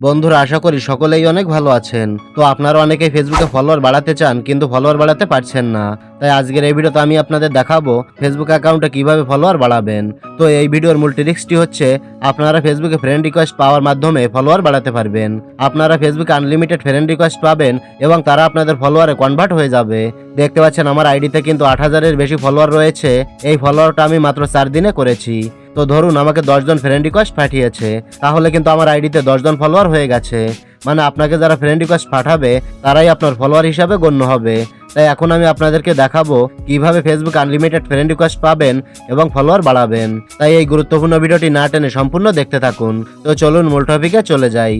বন্ধুরা, আশা করি সকলেই অনেক ভালো আছেন। তো আপনারা অনেকেই ফেসবুকে ফলোয়ার বাড়াতে চান, কিন্তু ফলোয়ার বাড়াতে পারছেন না। তাই আজকের এই ভিডিওতে আমি আপনাদের দেখাবো ফেসবুক অ্যাকাউন্টে কীভাবে ফলোয়ার বাড়াবেন। তো এই ভিডিওর মূল ট্রিক্সটি হচ্ছে, আপনারা ফেসবুকে ফ্রেন্ড রিকোয়েস্ট পাওয়ার মাধ্যমে ফলোয়ার বাড়াতে পারবেন। আপনারা ফেসবুকে আনলিমিটেড ফ্রেন্ড রিকোয়েস্ট পাবেন এবং তারা আপনাদের ফলোয়ারে কনভার্ট হয়ে যাবে। দেখতে পাচ্ছেন, আমার আইডিতে কিন্তু আট হাজারের বেশি ফলোয়ার রয়েছে। এই ফলোয়ারটা আমি মাত্র চার দিনে করেছি। তো ধরুন, আমাকে দশজন ফ্রেন্ড রিকোয়েস্ট পাঠিয়েছে, তাহলে কিন্তু আমার আইডিতে দশজন ফলোয়ার হয়ে গেছে। মানে আপনাকে যারা ফ্রেন্ড রিকোয়েস্ট পাঠাবে, তারাই আপনার ফলোয়ার হিসাবে গণ্য হবে। তাই এখন আমি আপনাদেরকে দেখাবো কীভাবে ফেসবুক আনলিমিটেড ফ্রেন্ড রিকোয়েস্ট পাবেন এবং ফলোয়ার বাড়াবেন। তাই এই গুরুত্বপূর্ণ ভিডিওটি না টেনে সম্পূর্ণ দেখতে থাকুন। তো চলুন মূল টপিকে চলে যাই।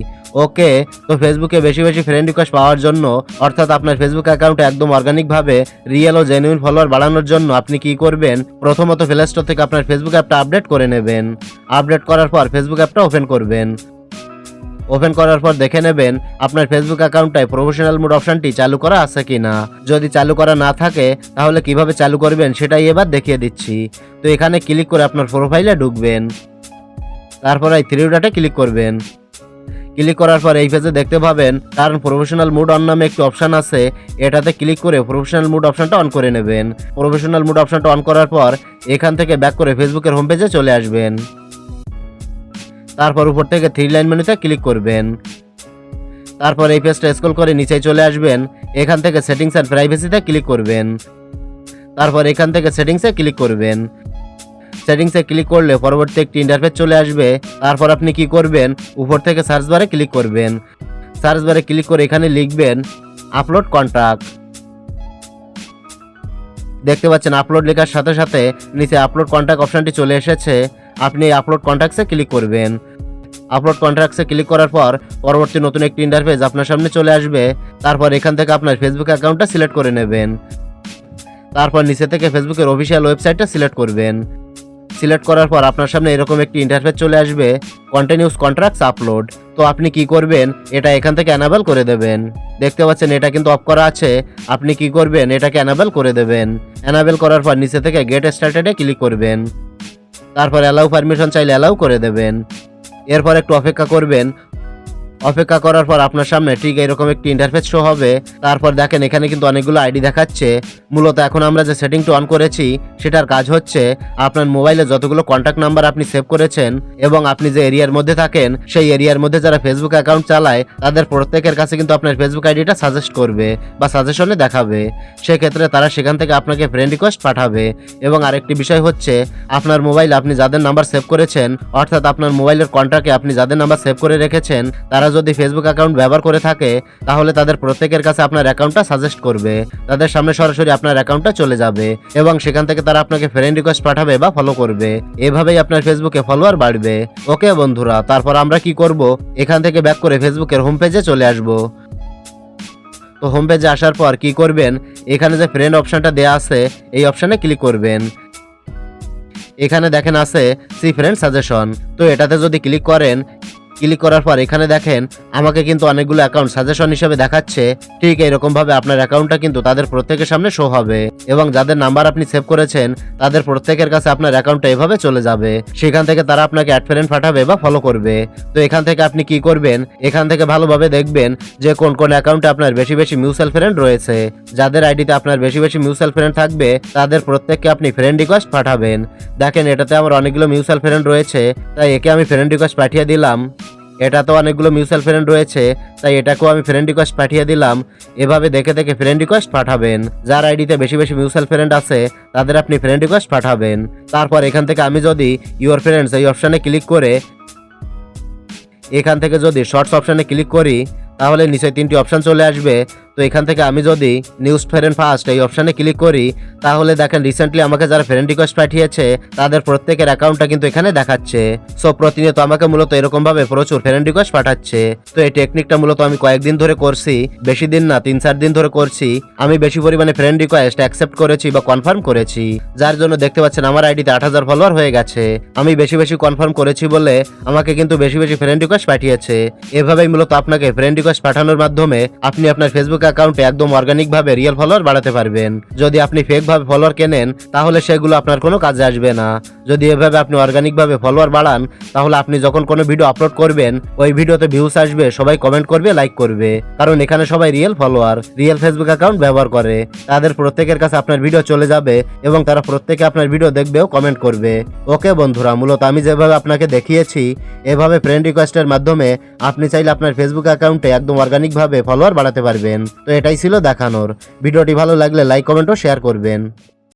ওকে, তো ফেসবুকে বেশি বেশি ফ্রেন্ড রিকোয়েস্ট পাওয়ার জন্য, অর্থাৎ আপনার ফেসবুক অ্যাকাউন্টে একদম অর্গানিকভাবে রিয়েল ও জেনুইন ফলোয়ার বাড়ানোর জন্য আপনি কি করবেন, প্রথমত প্লে স্টোর থেকে আপনার ফেসবুক অ্যাপটা আপডেট করে নেবেন। আপডেট করার পর ফেসবুক অ্যাপটা ওপেন করবেন। ওপেন করার পর দেখে নেবেন আপনার ফেসবুক অ্যাকাউন্টটায় প্রফেশনাল মোড অপশনটি চালু করা আছে কি না যদি চালু করা না থাকে, তাহলে কীভাবে চালু করবেন সেটাই এবার দেখিয়ে দিচ্ছি। তো এখানে ক্লিক করে আপনার প্রোফাইলে ঢুকবেন। তারপর এই থ্রি ডটে ক্লিক করবেন। ক্লিক করার পর এই পেজে দেখতে পাবেন কারণ প্রফেশনাল মুড অন নামে একটি অপশন আছে। এটাতে ক্লিক করে প্রফেশনাল মুড অপশনটা অন করে নেবেন। প্রফেশনাল মুড অপশনটা অন করার পর এখান থেকে ব্যাক করে ফেসবুকের হোম পেজে চলে আসবেন। তারপর উপর থেকে থ্রি লাইন মেনুতে ক্লিক করবেন। তারপর এই পেজটা স্ক্রল করে নিচে চলে আসবেন। এখান থেকে সেটিংস অ্যান্ড প্রাইভেসিতে ক্লিক করবেন। তারপর এখান থেকে সেটিংসে ক্লিক করবেন। সেটিংসে ক্লিক করলে পরবর্তী একটি ইন্টারফেস চলে আসবে। তারপর আপনি কি করবেন? উপর থেকে সার্চ বারে ক্লিক করবেন। সার্চ বারে ক্লিক করে এখানে লিখবেন আপলোড কন্ট্রাক্ট দেখতে পাচ্ছেন আপলোড লেখার সাথে সাথে নিচে আপলোড কন্ট্রাক্ট অপশনটি চলে এসেছে। আপনি এই আপলোড কন্ট্যাক্টসে ক্লিক করবেন। আপলোড কন্ট্রাক্টসে ক্লিক করার পর পরবর্তী নতুন একটি ইন্টারফেস আপনার সামনে চলে আসবে। তারপর এখান থেকে আপনার ফেসবুক অ্যাকাউন্টটা সিলেক্ট করে নেবেন। তারপর নিচে থেকে ফেসবুকের অফিসিয়াল ওয়েবসাইটটা সিলেক্ট করবেন। সিলেক্ট করার পর আপনার সামনে এরকম একটি ইন্টারফেস চলে আসবে কন্টিনিউস কন্ট্রাক্টস আপলোড তো আপনি কি করবেন? এটা এখান থেকে অ্যানাবেল করে দেবেন। দেখতে পাচ্ছেন, এটা কিন্তু অফ করা আছে। আপনি কি করবেন? এটাকে অ্যানাবেল করে দেবেন। অ্যানাবেল করার পর নিচে থেকে গেট স্টার্টেডে ক্লিক করবেন। তারপর অ্যালাউ পারমিশন চাইলে অ্যালাউ করে দেবেন। এরপর একটু অপেক্ষা করবেন। অপেক্ষা করার পর আপনার সামনে ঠিক এরকম একটি ইন্টারফেস শো হবে। তারপর দেখেন, এখানে কিন্তু অনেকগুলো আইডি দেখাচ্ছে। মূলত এখন আমরা যে সেটিংটা অন করেছি, সেটার কাজ হচ্ছে আপনার মোবাইলে যতগুলো কন্ট্যাক্ট নাম্বার আপনি সেভ করেছেন এবং আপনি যে এরিয়ার মধ্যে থাকেন, সেই এরিয়ার মধ্যে যারা ফেসবুক অ্যাকাউন্ট চালায়, তাদের প্রত্যেকের কাছে কিন্তু আপনার ফেসবুক আইডিটা সাজেস্ট করবে বা সাজেশনে দেখাবে। সেক্ষেত্রে তারা সেখান থেকে আপনাকে ফ্রেন্ড রিকোয়েস্ট পাঠাবে। এবং আরেকটি বিষয় হচ্ছে, আপনার মোবাইল আপনি যাদের নাম্বার সেভ করেছেন, অর্থাৎ আপনার মোবাইলের কন্ট্যাক্টে আপনি যাদের নাম্বার সেভ করে রেখেছেন, তারা যদি ফেসবুক অ্যাকাউন্ট ব্যবহার করে থাকে, তাহলে তাদের প্রত্যেকের কাছে আপনার অ্যাকাউন্টটা সাজেস্ট করবে। তাদের সামনে সরাসরি আপনার অ্যাকাউন্টটা চলে যাবে এবং সেখান থেকে তারা আপনাকে ফ্রেন্ড রিকোয়েস্ট পাঠাবে বা ফলো করবে। এভাবেই আপনার ফেসবুকে ফলোয়ার বাড়বে। ওকে বন্ধুরা, তারপর আমরা কি করব? এখান থেকে ব্যাক করে ফেসবুকের হোম পেজে চলে আসব। তো হোম পেজে আসার পর কি করবেন? এখানে যে ফ্রেন্ড অপশনটা দেয়া আছে, এই অপশনে ক্লিক করবেন। এখানে দেখেন আছে সি ফ্রেন্ড সাজেশন তো এটাতে যদি ক্লিক করেন ক্লিক করার পর এখানে দেখেন আমাকে কিন্তু অনেকগুলো অ্যাকাউন্ট সাজেশন হিসেবে দেখাচ্ছে। ঠিক এরকম ভাবে আপনার অ্যাকাউন্টটা কিন্তু তাদের প্রত্যেকের সামনে শো হবে এবং যাদের নাম্বার আপনি সেভ করেছেন, তাদের প্রত্যেকের কাছে আপনার অ্যাকাউন্টটা এভাবে চলে যাবে। সেখান থেকে তারা আপনাকে অ্যাড ফ্রেন্ড পাঠাবে বা ফলো করবে। তো এখান থেকে আপনি কি করবেন? এখান থেকে ভালোভাবে দেখবেন যে কোন কোন অ্যাকাউন্টে আপনার বেশি বেশি মিউচুয়াল ফ্রেন্ড রয়েছে। যাদের আইডিতে আপনার বেশি বেশি মিউচুয়াল ফ্রেন্ড থাকবে, তাদের প্রত্যেককে আপনি ফ্রেন্ড রিকোয়েস্ট পাঠাবেন। দেখেন এটাতে আমার অনেকগুলো মিউচুয়াল ফ্রেন্ড রয়েছে, তাই একে আমি ফ্রেন্ড রিকোয়েস্ট পাঠিয়ে দিলাম। এটা তো অনেকগুলো মিউচুয়াল ফ্রেন্ড রয়েছে, তাই এটাকেও আমি ফ্রেন্ড রিকোয়েস্ট পাঠিয়ে দিলাম। এভাবে দেখে দেখে ফ্রেন্ড রিকোয়েস্ট পাঠাবেন। যার আইডিতে বেশি বেশি মিউচুয়াল ফ্রেন্ড আছে, তাদের আপনি ফ্রেন্ড রিকোয়েস্ট পাঠাবেন। তারপর এখান থেকে আমি যদি ইউর ফ্রেন্ডস এই অপশানে ক্লিক করে, এখান থেকে যদি শর্টস অপশানে ক্লিক করি, তাহলে নিচে তিনটি অপশান চলে আসবে। তো এখান থেকে আমি যদি নিউজ ফ্রেন্ড ফার্স্ট এই অপশানে ক্লিক করি, তাহলে দেখেন রিসেন্টলি আমাকে যারা ফ্রেন্ড রিকোয়েস্ট পাঠিয়েছে, তাদের প্রত্যেকের অ্যাকাউন্টটা কিন্তু এখানে দেখাচ্ছে। সো প্রতিনিয়ত আমাকে মূলত এরকম ভাবে প্রচুর ফ্রেন্ড রিকোয়েস্ট পাঠাচ্ছে। তো এই টেকনিকটা মূলত আমি কয়েকদিন ধরে করছি, বেশি দিন না, তিন চার দিন ধরে করছি। আমি বেশি পরিমাণে ফ্রেন্ড রিকোয়েস্ট অ্যাকসেপ্ট করেছি বা কনফার্ম করেছি। যার জন্য দেখতে পাচ্ছেন আমার আইডিতে আট হাজার ফলোয়ার হয়ে গেছে। আমি বেশি বেশি কনফার্ম করেছি বলে আমাকে কিন্তু বেশি বেশি ফ্রেন্ড রিকোয়েস্ট পাঠিয়েছে। এভাবেই মূলত আপনাকে ফ্রেন্ড রিকোয়েস্ট পাঠানোর মাধ্যমে আপনি আপনার ফেসবুক অ্যাকাউন্টে একদম অর্গানিকভাবে রিয়েল ফলোয়ার বাড়াতে পারবেন। যদি আপনি ফেকভাবে ফলোয়ার কেনেন, তাহলে সেগুলো আপনার কোনো কাজে আসবে না। যদি এভাবে আপনি অর্গানিকভাবে ফলোয়ার বাড়ান, তাহলে আপনি যখন কোনো ভিডিও আপলোড করবেন, ওই ভিডিওতে ভিউস আসবে, সবাই কমেন্ট করবে লাইক করবে। কারণ এখানে সবাই real follower real Facebook account ব্যবহার করে। তাদের প্রত্যেকের কাছে আপনার ভিডিও চলে যাবে এবং তারা প্রত্যেকে আপনার ভিডিও দেখবেও কমেন্ট করবে। ওকে বন্ধুরা, মূলত আমি যেভাবে আপনাকে দেখিয়েছি, এভাবে ফ্রেন্ড রিকোয়েস্টের মাধ্যমে আপনি চাইলে আপনার ফেসবুক অ্যাকাউন্টে একদম অর্গানিকভাবে ফলোয়ার বাড়াতে পারবেন। তো এটাই ছিল দেখানোর। ভিডিওটি ভালো লাগলে লাইক কমেন্ট ও শেয়ার করবেন।